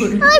ওই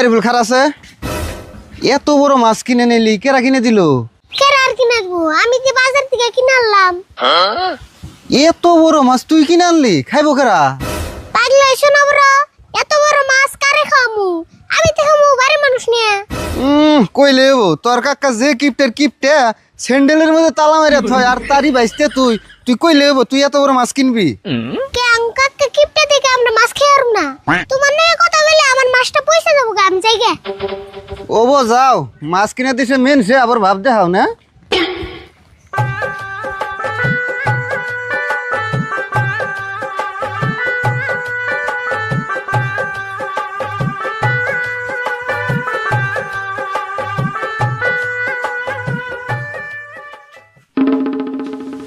ওই আরিফুল খার আছে? এত বড় মাছ কিনে নিলি কেরা কিনে দিল? আর কি আমি যে বাজার থেকে কিনে আনলাম। এত বড় মাছ তুই কিনে আনলি খাইবো কেরা? পাগলা শোনা বড়? এত বড় মাছ কারে খামু আমি তো খামু বাড়ি মানুষ নিয়ে। উম কইলে হব তোর কাকা যে কিপ্টের কিপটে স্যান্ডেলের মধ্যে তালা মেরে থয় আর তারই বাইসতে তুই তুই কইলে তুই এত বড় মাছ কিনবি? কিপটা থেকে আমরা মাছ খেয়ে না তোমার নিয়ে কথা বলে আমার মাছটা পয়সা দেবো গা, আমি যাই ও বো যাও। মাছ কিনে দিছে মেন সে আবার ভাব দেখাও না।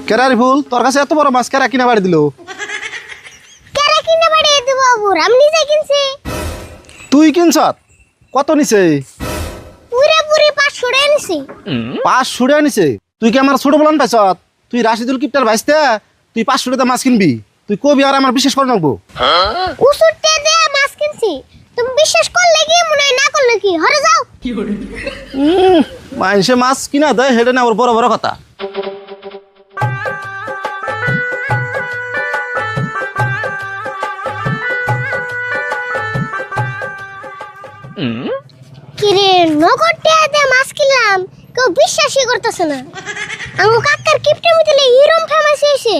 কেরা আরিফুল তোর কাছে এত বড় মাছ কেরা কিনা বাড়ি দিল? বাবুর আমি নিজে কিনছি। তুই কিনছ? কত নিছে? পুরে পুরি পাঁচশো টাকা নিছি। পাঁচ সুড়ে আনিছে তুই কি আমার ছোট বলান পাইছ? তুই রাশিদুল কিপটার ভাইসতে তুই পাঁচ সুড়ে মাছ কিনবি? তুই কবি আর আমার বিশেষ করে রাখব উসুরতে দে মাছ কিনছি। তুমি বিশ্বাস করলে কি মনে না করলে কি? হরে যাও। মানুষে মাছ কিনা দেয় হেডে না ওর বড় বড় কথা। কিরে, নগদ দিয়ে মাছ কিনলাম। কেউ বিশ্বাসই করতেছে না। কাকার কিপটে মিতলে ইরম ফেমাস হয়েছে।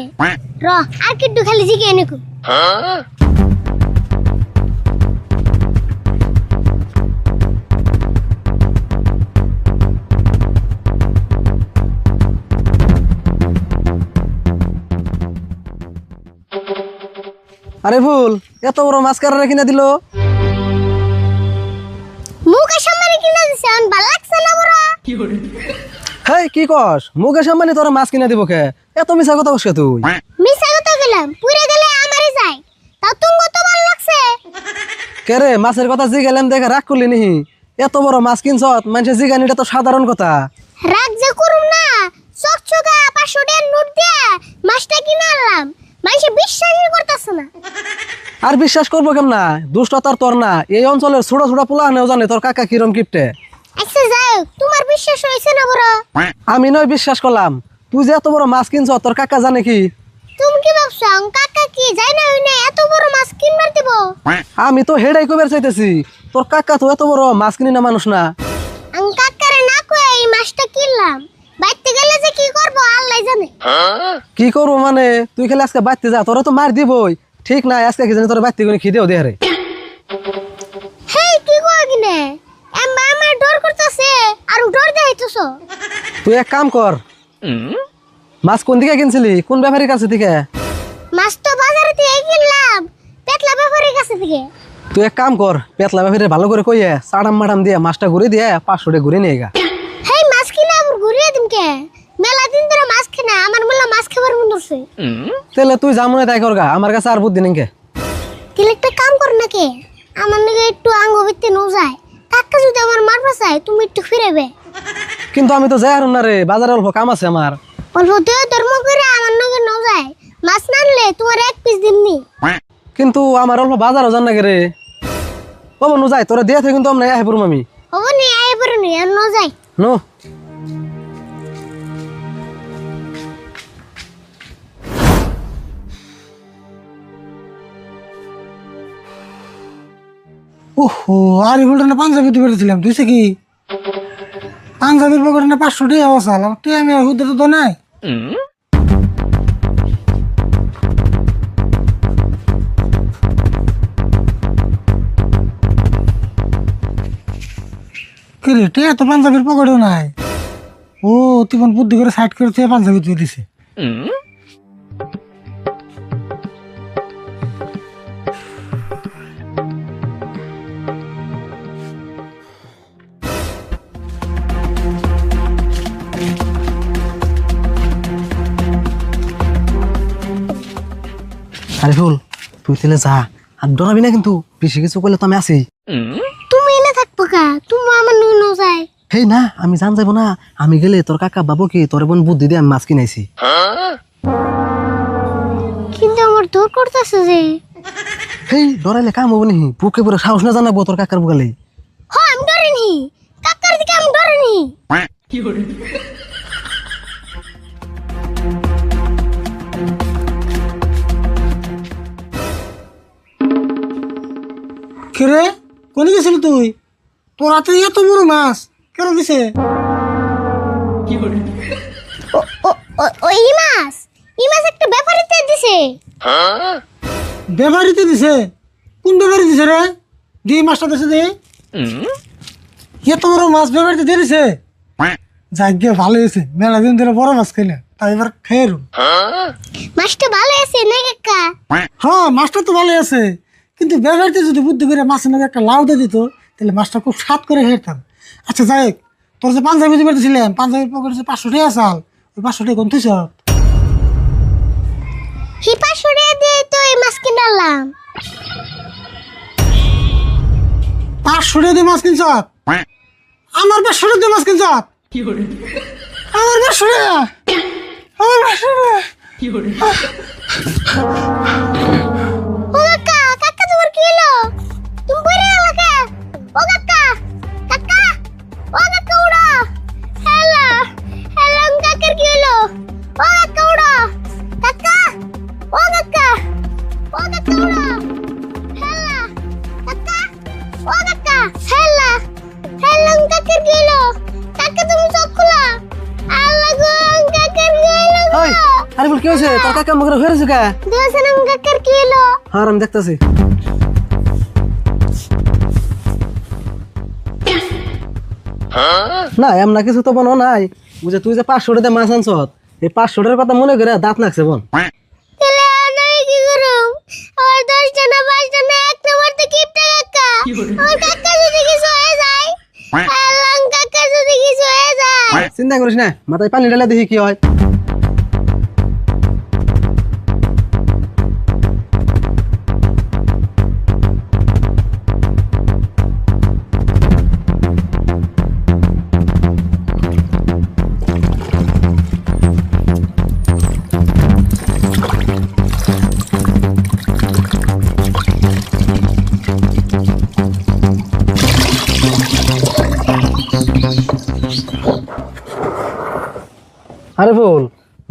র, আর কিট্টু খালি জিগে এনেকু। আরে ভুল, এত বড় মাছ কারারে কিনে দিল? হেই কি কস? মুকেশ আম্বানি তোরা মাছ কিনে দিব কে? এত মিছা কথা কস তুই? মিছা কথা গেলাম পুরে গেলে আমারই যায়। তাও তুঙ্গ তো ভালো লাগছে? কে রে মাছের কথা জি গেলাম দেখে রাগ করলি নিহি? এত বড় মাছ কিনছত মানুষের জিগানিটা তো সাধারণ কথা। রাগ যে করুম না চক চকা পাঁচশো টাকার নোট দিয়ে মাছটা কিনে আনলাম। মানুষে বিশ্বাসই করতেছে না। আর বিশ্বাস করব কেমনা? দুষ্টতার তোর না। এই অঞ্চলের ছোট ছোট পোলা নেও জানে তোর কাকা কিরম কিপটে। আচ্ছা যাই হোক, তোমার বিশ্বাস হয়েছে না বড় আমি নয় বিশ্বাস করলাম। তুই যে এত বড় মাছ কিনছ তোর কাকা জানে কি? তুমি কি ভাবছ আং কাকা কি? যাই না হই না এত বড় মাছ কিনবার দিব? আমি তো হেডাই কবের চাইতেছি। তোর কাকা তো এত বড় মাছ কিনি না মানুষ না। আং কাকারে না কয়ে এই মাছটা কিনলাম। বাইতে গেলে যে কি করব আল্লাহ জানে। কি করব মানে? তুই খালি আজকে বাড়তে যা তোরা তো মার দিবই। ঠিক নাই আজকে কি জানি তোর বাড়তে করে খিদেও দে রে। হেই কি কয় কিনে এম্বা আমার ডর করতেছে আর ডর দেখাইতেছ। তুই এক কাম কর। মাছ কোন দিকে কিনছিলি? কোন ব্যাপারীর কাছে থেকে? মাছ তো বাজারে থেকে কিনলাম। পেটলা ব্যাপারের কাছে থেকে। তুই এক কাম কর পেতলা ব্যাপারে ভালো করে কইয়ে সাড়াম মাডাম দিয়ে মাছটা ঘুরে দিয়ে পাঁচশো টাকা ঘুরে নিয়ে গা হেই মাছ কিনে আবার ঘুরিয়ে দিন কে? মেলা দিন ধরে মাছ খেনা আমার মেলা মাছ খাবার মন ধরছে। তাহলে তুই যা মনে তাই কর গা আমার কাছে আর বুদ্ধি নেই কে? তাহলে একটা কাম কর না কে আমার নাকি একটু আঙ্গ ভিত্তি নো যায় কাকা যদি আমার মারবা চাই তুমি একটু ফিরেবে কিন্তু আমি তো যাই আর না রে বাজারে অল্প কাম আছে আমার। অল্প দেহ ধর্ম করে আমার নাকি নো যায়। মাছ না আনলে তোমার এক পিস দিননি কিন্তু আমার অল্প বাজারও জান না রে। ও বনু যাই তোরা দিয়ে থাকে কিন্তু আমরা আহে পড়ুম আমি হব নি আয় পরে নি আর নো যায় নো। ওহো আর এগুলো না পাঞ্জাবি ছিলাম তুই কি? পাঞ্জাবির পকেটে না পাঁচশো টাকা বসাল আমি হুদে তো নাই। কি রে টিয়া তো পাঞ্জাবির পকেটেও নাই। ও, তুই বুদ্ধি করে সাইড করে তুই পাঞ্জাবি তুই দিছে। আরে ফুল তুই তাহলে যা। আর ডরাবি না কিন্তু বেশি কিছু করলে তো আমি আছি। তুমি এনে থাকব কা? তুমি আমার নুন যায় হেই না আমি জান যাব না। আমি গেলে তোর কাকা বাবু কি তোর বোন বুদ্ধি দিয়ে আমি মাছ কিনাইছি কিন্তু আমার দৌড় করতেছে যে। হেই ডরাইলে কাম হব নি বুকে পুরো সাহস না জানাব তোর কাকার বুকালে। হ আমি ডরিনি কাকার দিকে আমি ডরিনি কে রে? কোনে গেছিলি তুই? তোর হাতে এত বড় মাছ কেন দিছে? ও- ও- ও- ওই মাছ ই মাছ একটা ব্যাপারিতে দিছে। ব্যাপারিতে দিছে? কোন ব্যাপারি দিছে রে? দি মাছটা দিছে দে। এত বড় মাছ ব্যাপারিতে দিয়ে দিছে? যাক গিয়ে ভালো হয়েছে। মেলা দিন ধরে বড় মাছ খেলে তাই এবার খেয়ে রুম মাছটা ভালো আছে না কাকা? হ্যাঁ মাছটা তো ভালো আছে কিন্তু ব্যবহারতে যদি বুদ্ধি করে মাছের মধ্যে একটা লাউ দিয়ে দিত তাহলে মাছটা খুব স্বাদ করে খেতাম। আচ্ছা যাই হোক, তোর যে পাঞ্জাবি দিতে পেরেছিলাম পাঞ্জাবির পকেটে যে পাঁচশো টাকা চাল ওই পাঁচশো টাকা কোন তুই হিপা সরিয়ে দিয়ে তো এই মাছ কিনালাম। পাঁচশো টাকা দিয়ে মাছ কিনছ? আমার পাঁচশো টাকা দিয়ে মাছ কিনছ? আমার পাঁচশো টাকা। আমার পাঁচশো টাকা। তোর কাকা মুখে হয়েছে কে? দেখছেন কাকার কি হলো? আর আমি দেখতেছি। না এমন কিছু তো বনো নাই। বুঝে তুই যে পাঁচশো টাকা মাছ আনছ এই পাঁচশো টাকার কথা মনে করে দাঁত নাকছে বোন। না না হয়ে হয়ে চিন্তা করিস না মাথায় পানি ঢালে দেখি কি হয়। আরে বল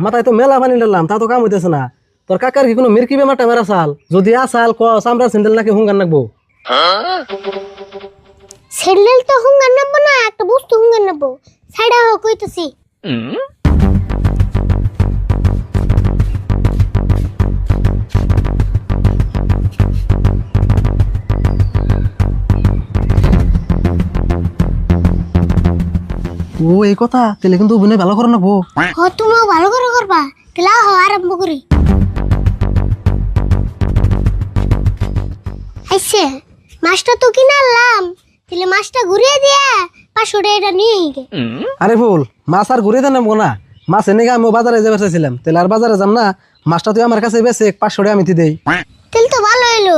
মাথায় তো মেলা পানি ঢাললাম তা তো কাম হইতেছে না। তোর কাকার কি কোনো মির্কি বেমারটা মেরা চাল যদি আসাল ক চামড়া স্যান্ডেল নাকি হুঙ্গার নাকবো? স্যান্ডেল তো হুঙ্গার নেব না একটা বস্তু হুঙ্গার নেব সাইডা হোক কইতেছি। ও এই কথা? তাহলে কিন্তু অভিনয় ভালো করে নাকবো হ তুমিও ভালো করে করবা। তাহলে হ আরম্ভ করি। আইসে মাছটা তো কিনে আনলাম। তাহলে মাছটা ঘুরিয়ে দিয়ে পাঁচশো টাকা নিয়ে গে। আরে ফুল মাছ আর ঘুরে দেন না। মাছ এনে আমি বাজারে যাবে চাইছিলাম। তাহলে আর বাজারে যাম না। মাছটা তুই আমার কাছে বেছে পাঁচশো টাকা আমি দেই তাহলে তো ভালো হইল।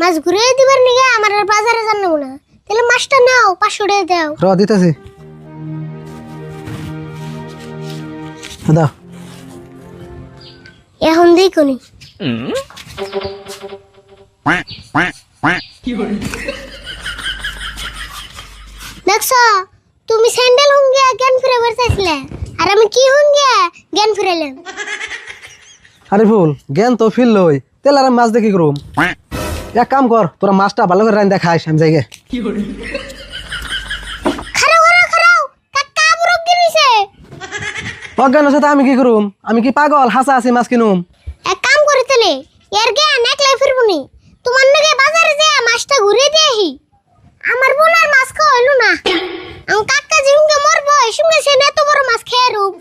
মাছ ঘুরিয়ে দিবার নিগে আমার আর বাজারে জানাব না। তাহলে মাছটা নাও পাঁচশো টাকা দাও। র দিতেছি। দাও। এখন দেখুনি দেখছ তুমি স্যান্ডেল হুঙ্গে জ্ঞান ফিরে চাইছিলে আর আমি কি হুঙ্গে জ্ঞান ফিরাইলাম? আরে ফুল জ্ঞান তো ফিল লই তেল আর মাছ দেখি করুম এক কাম কর তোরা মাছটা ভালো করে রান দেখাইস আমি যাইগে খারাও অজ্ঞান সাথে আমি কি করুম? আমি কি পাগল? হাসা আছি মাছ কিনুম? এক কাম করে তাহলে, এর গে অনেক লাই ফিরবো নি। তোমার নাকি বাজারে যে মাছটা ঘুরিয়ে দিয়ে আহি। আমার বোন আর মাছ খাওয়ালো না। আমি কাকা যে হুঙ্গে মরবো সঙ্গে সে এত বড় মাছ খেয়ে রূপ